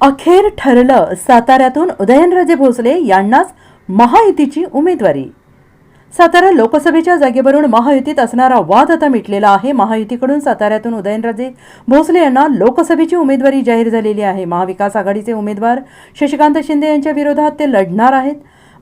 अखेर ठरलं साताऱ्यातून उदयनराजे भोसले यांनाच महायुतीची उमेदवारी. सातारा लोकसभेच्या जागेवरून महायुतीत असणारा वाद आता मिटलेला आहे. महायुतीकडून साताऱ्यातून उदयनराजे भोसले यांना लोकसभेची उमेदवारी जाहीर झालेली आहे. महाविकास आघाडीचे उमेदवार शशिकांत शिंदे यांच्या विरोधात ते लढणार आहेत.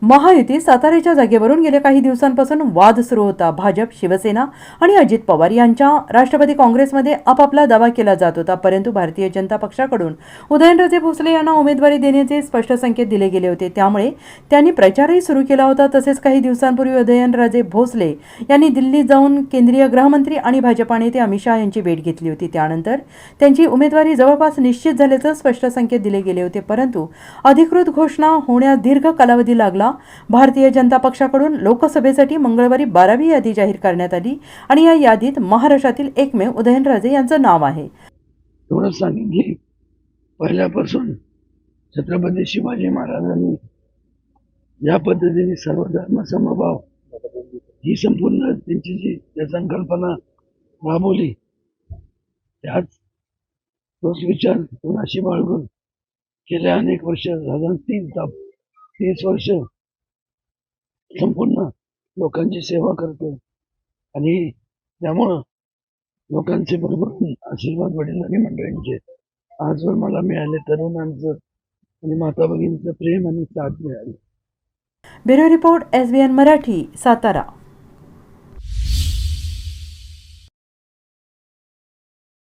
महायुती साताऱ्याच्या जागेवरून गेल्या काही दिवसांपासून वाद सुरू होता. भाजप शिवसेना आणि अजित पवार यांच्या राष्ट्रवादी काँग्रेसमध्ये आपापला दावा केला जात होता. परंतु भारतीय जनता पक्षाकडून उदयनराजे भोसले यांना उमेदवारी देण्याचे स्पष्ट संकेत दिले गेले होते. त्यामुळे त्यांनी प्रचारही सुरू केला होता. तसेच काही दिवसांपूर्वी उदयनराजे भोसले यांनी दिल्लीत जाऊन केंद्रीय गृहमंत्री आणि भाजपा नेते अमित शहा यांची भेट घेतली होती. त्यानंतर त्यांची उमेदवारी जवळपास निश्चित झाल्याचं स्पष्ट संकेत दिले गेले होते. परंतु अधिकृत घोषणा होण्यास दीर्घ कालावधी लागला भारतीय जनता पक्षाकडून लोकसभेसाठी मंगळवारी बारावी यादी जाहीर करण्यात आली आणि या यादीत महाराष्ट्रातील एकमेव उदयनराजे यांचं नाव आहे. एवढंच सांगेन की पहिल्यापासून छत्रपती शिवाजी महाराजांनी या पद्धतीने सर्वधर्म समभाव ही संपूर्ण त्यांची जी संकल्पना राबवली त्याच तोच विचार तो बाळगून गेल्या अनेक वर्ष साधारण तीन ताप तीस वर्ष संपूर्ण लोकांची सेवा करतो आणि त्यामुळं लोकांचे बरोबर आशीर्वाद वडिलांनी मंडळींचे. आजवर मला मिळाले तरुणांचं आणि माता भगिनीचं प्रेम आणि साथ मिळाली. Bureau report S B N Marathi Satara.